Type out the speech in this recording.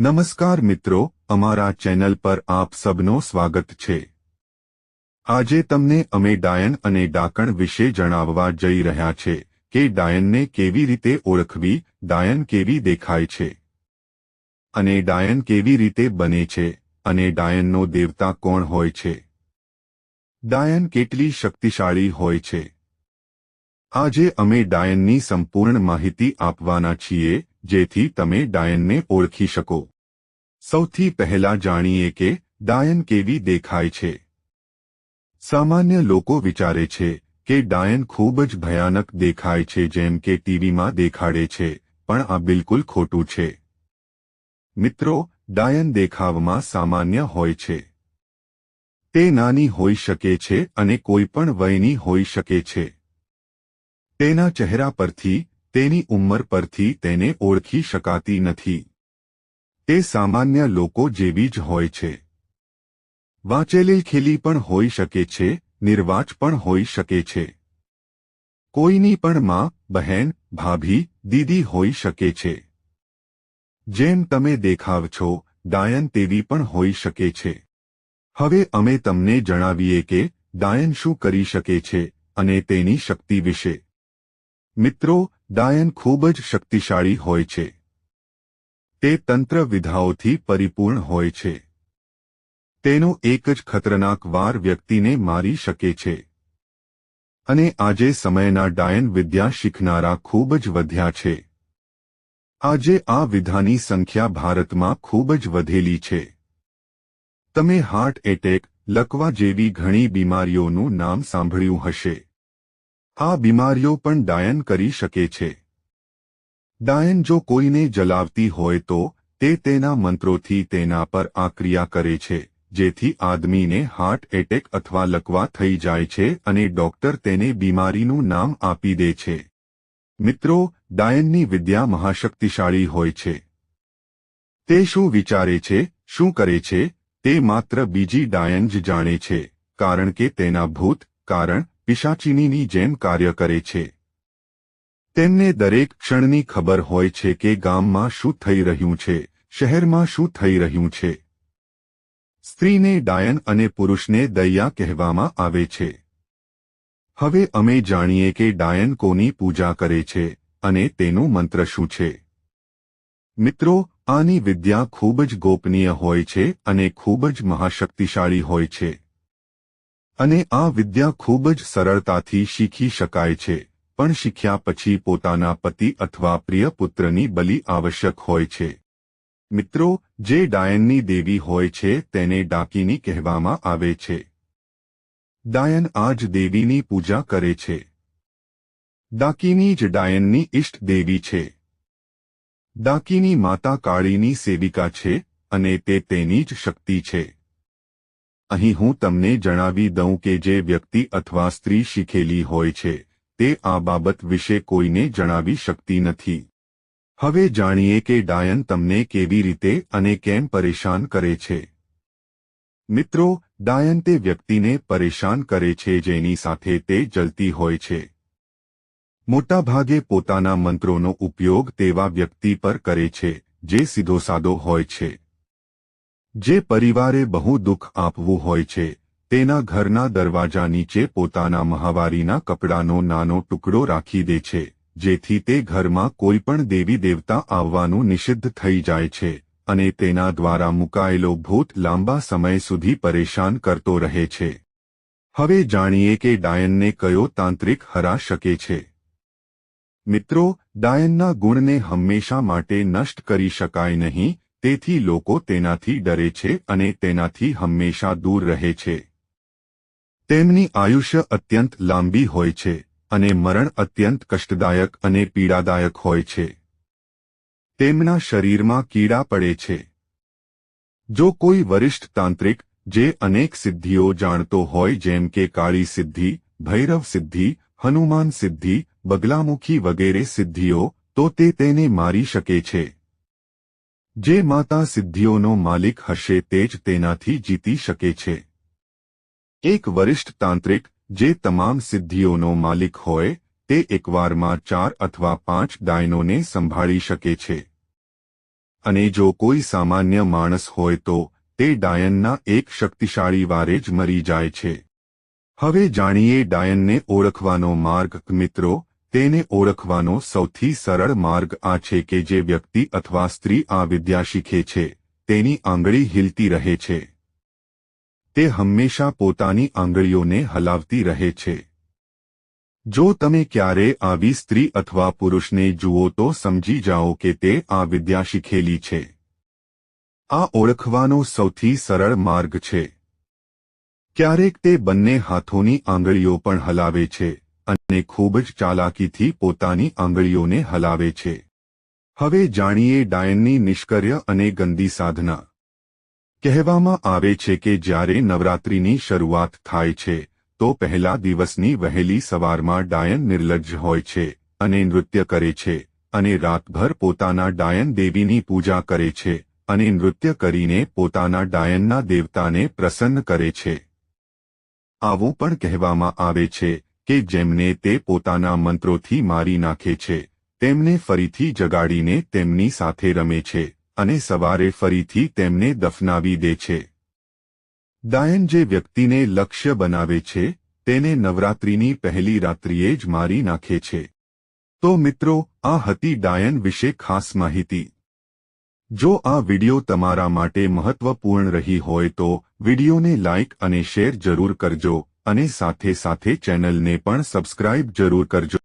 નમસ્કાર મિત્રો, અમારા ચેનલ પર આપ સબનો સ્વાગત છે. આજે તમને અમે ડાયન અને ડાકણ વિશે જણાવવા જઈ રહ્યા છે કે ડાયનને કેવી રીતે ઓળખવી, ડાયન કેવી દેખાય છે. અને ડાયન કેવી રીતે બને છે, અને ડાયનનો દેવતા કોણ હોય છે. ડાયન કેટલી શક્તિશાળી હોય છે. આજે અમે ડાયનની સંપૂર્ણ માહિતી આપવાના છીએ જેથી તમે ડાયનને ઓળખી શકો. સૌથી પહેલા જાણીએ કે ડાયન કેવી દેખાય છે. સામાન્ય લોકો વિચારે છે કે ડાયન ખૂબ જ ભયાનક દેખાય છે જેમ કે ટીવીમાં દેખાડે છે, પણ આ બિલકુલ ખોટું છે. મિત્રો, ડાયન દેખાવમાં સામાન્ય હોય છે. તે નાની હોઈ શકે છે અને કોઈ પણ વયની હોઈ શકે છે. તેના ચહેરા પરથી તેની ઉંમર પરથી તેને ઓળખી શકાતી નથી. તે સામાન્ય લોકો જેવી જ હોય છે. વાંચેલી ખીલી પણ હોઈ શકે છે, નિર્વાચ પણ હોઈ શકે છે. કોઈની પણ માં, બહેન, ભાભી, દીદી હોઈ શકે છે. જેમ તમે દેખાવ છો, ડાયન તેવી પણ હોઈ શકે છે. હવે અમે તમને જણાવીએ કે ડાયન શું કરી શકે છે અને તેની શક્તિ વિશે. મિત્રો, ડાયન ખૂબ જ શક્તિશાળી હોય છે. તે તંત્ર વિધાઓથી પરિપૂર્ણ હોય છે. તેનો એક જ ખતરનાક વાર વ્યક્તિને મારી શકે છે. અને આજે સમયના ડાયન વિદ્યા શીખનારા ખૂબ જ વધ્યા છે. આજે આ વિધાની સંખ્યા ભારતમાં ખૂબ જ વધેલી છે. તમે હાર્ટ એટેક, લકવા જેવી ઘણી બીમારીઓનું નામ સાંભળ્યું હશે. આ બીમારીઓ પણ ડાયન કરી શકે છે. ડાયન જો કોઈને જલાવતી હોય તો, તે તેના મંત્રોથી તેના પર આ ક્રિયા કરે છે, જેથી આદમીને હાર્ટ એટેક અથવા લકવા થઈ જાય છે અને ડોક્ટર તેને બીમારીનું નામ આપી દે છે. મિત્રો, ડાયનની વિદ્યા મહાશક્તિશાળી હોય છે. તે શું વિચારે છે, શું કરે છે, તે માત્ર બીજી ડાયન જ જાણે છે, કારણ કે તેના ભૂત, કારણ પિશાચીનીની જેમ કાર્ય કરે છે. તેમને દરેક ક્ષણની ખબર હોય છે કે ગામમાં શું થઈ રહ્યું છે, શહેરમાં શું થઈ રહ્યું છે. સ્ત્રીને ડાયન અને પુરુષને દૈયા કહેવામાં આવે છે. હવે અમે જાણીએ કે ડાયન કોની પૂજા કરે છે અને તેનું મંત્ર શું છે. મિત્રો, આની વિદ્યા ખૂબ જ ગોપનીય હોય છે અને ખૂબ જ મહાશક્તિશાળી હોય છે. અને આ વિદ્યા ખૂબ જ સરળતાથી શીખી શકાય છે, પણ શીખ્યા પછી પોતાના પતિ અથવા પ્રિય પુત્રની બલિ આવશ્યક હોય છે. મિત્રો, જે ડાયનની દેવી હોય છે તેને ડાકીની કહેવામાં આવે છે. ડાયન આ જ દેવીની પૂજા કરે છે. ડાકીની જ ડાયનની ઇષ્ટ દેવી છે. ડાકીની માતા કાળીની સેવિકા છે અને તે તેની જ શક્તિ છે. અહીં હું તમને જણાવી દઉં કે જે વ્યક્તિ અથવા સ્ત્રી શીખેલી હોય છે, તે આ બાબત વિશે કોઈને જણાવી શકતી નથી. હવે જાણીએ કે ડાયન તમને કેવી રીતે અને કેમ પરેશાન કરે છે. મિત્રો, ડાયન તે વ્યક્તિને પરેશાન કરે છે જેની સાથે તે જલતી હોય છે. મોટાભાગે પોતાના મંત્રોનો ઉપયોગ તેવા વ્યક્તિ પર કરે છે, જે સીધો સાદો હોય છે. જે પરિવારે બહુ દુઃખ આપવું હોય છે, તેના ઘરના દરવાજા નીચે પોતાના મહાવારીના કપડાનો નાનો ટુકડો રાખી દે છે, જેથી તે ઘરમાં કોઈપણ દેવી દેવતા આવવાનું નિષિદ્ધ થઈ જાય છે, અને તેના દ્વારા મુકાયેલો ભૂત લાંબા સમય સુધી પરેશાન કરતો રહે છે. હવે જાણીએ કે ડાયનને કયો તાંત્રિક હરા શકે છે. મિત્રો, ડાયનના ગુણને હંમેશા માટે નષ્ટ કરી શકાય નહીં તેથી લોકો તેનાથી ડરે છે અને તેનાથી હંમેશા દૂર રહે છે. તેમની આયુષ્ય અત્યંત લાંબી હોય છે અને મરણ અત્યંત કષ્ટદાયક અને પીડાદાયક હોય છે. તેમના શરીરમાં કીડા પડે છે. જો કોઈ વરિષ્ઠ તાંત્રિક, જે અનેક સિદ્ધિઓ જાણતો હોય જેમ કે કાળી સિદ્ધિ, ભૈરવ સિદ્ધિ, હનુમાન સિદ્ધિ, બગલામુખી વગેરે સિદ્ધિઓ, તો તે તેને મારી શકે છે. જે માતા સિદ્ધિઓનો માલિક હશે તે જ તેનાથી જીતી શકે છે. એક વરિષ્ઠ તાંત્રિક જે તમામ સિદ્ધિઓનો માલિક હોય, તે એકવારમાં ચાર અથવા પાંચ ડાયનોને સંભાળી શકે છે. અને જો કોઈ સામાન્ય માણસ હોય તો, તે ડાયનના એક શક્તિશાળી વારે જ મરી જાય છે. હવે જાણીએ ડાયનને ઓળખવાનો માર્ગ, મિત્રો તેને ઓળખવાનો સૌથી સરળ માર્ગ આ છે કે જે વ્યક્તિ અથવા સ્ત્રી આ વિદ્યા શીખે છે, તેની આંગળી હિલતી રહે છે. તે હંમેશા પોતાની આંગળીઓને હલાવતી રહે છે. જો તમે ક્યારે આવી સ્ત્રી અથવા પુરુષને જુઓ તો સમજી જાઓ કે તે આ વિદ્યા શીખેલી છે. આ ઓળખવાનો સૌથી સરળ માર્ગ છે. ક્યારેક તે બંને હાથોની આંગળીઓ પણ હલાવે છે. અને ખૂબ જ ચાલાકીથી પોતાની આંગળીઓને હલાવે છે. હવે જાણીએ ડાયનની નિષ્કર્ય અને ગંદી સાધના. કહેવામાં આવે છે કે જ્યારે નવરાત્રિની શરૂઆત થાય છે, તો પહેલા દિવસની વહેલી સવારમાં ડાયન નિર્લજ્જ હોય છે અને નૃત્ય કરે છે અને રાતભર પોતાના ડાયન દેવીની પૂજા કરે છે અને નૃત્ય કરીને પોતાના ડાયનના દેવતાને પ્રસન્ન કરે છે. આવું પણ કહેવામાં આવે છે કે જેમને તે પોતાના મંત્રોથી મારી નાખે છે, તેમને ફરીથી જગાડીને તેમની સાથે રમે છે અને સવારે ફરીથી તેમને દફનાવી દે છે. ડાયન જે વ્યક્તિને લક્ષ્ય બનાવે છે, તેને નવરાત્રિની પહેલી રાત્રિએ જ મારી નાખે છે. તો મિત્રો, આ હતી ડાયન વિશે ખાસ માહિતી. જો આ વિડિયો તમારા માટે મહત્વપૂર્ણ રહી હોય તો વિડિયોને લાઇક અને શેર જરૂર કરજો. અને સાથે સાથે ચેનલને પણ સબસ્ક્રાઇબ જરૂર કરજો.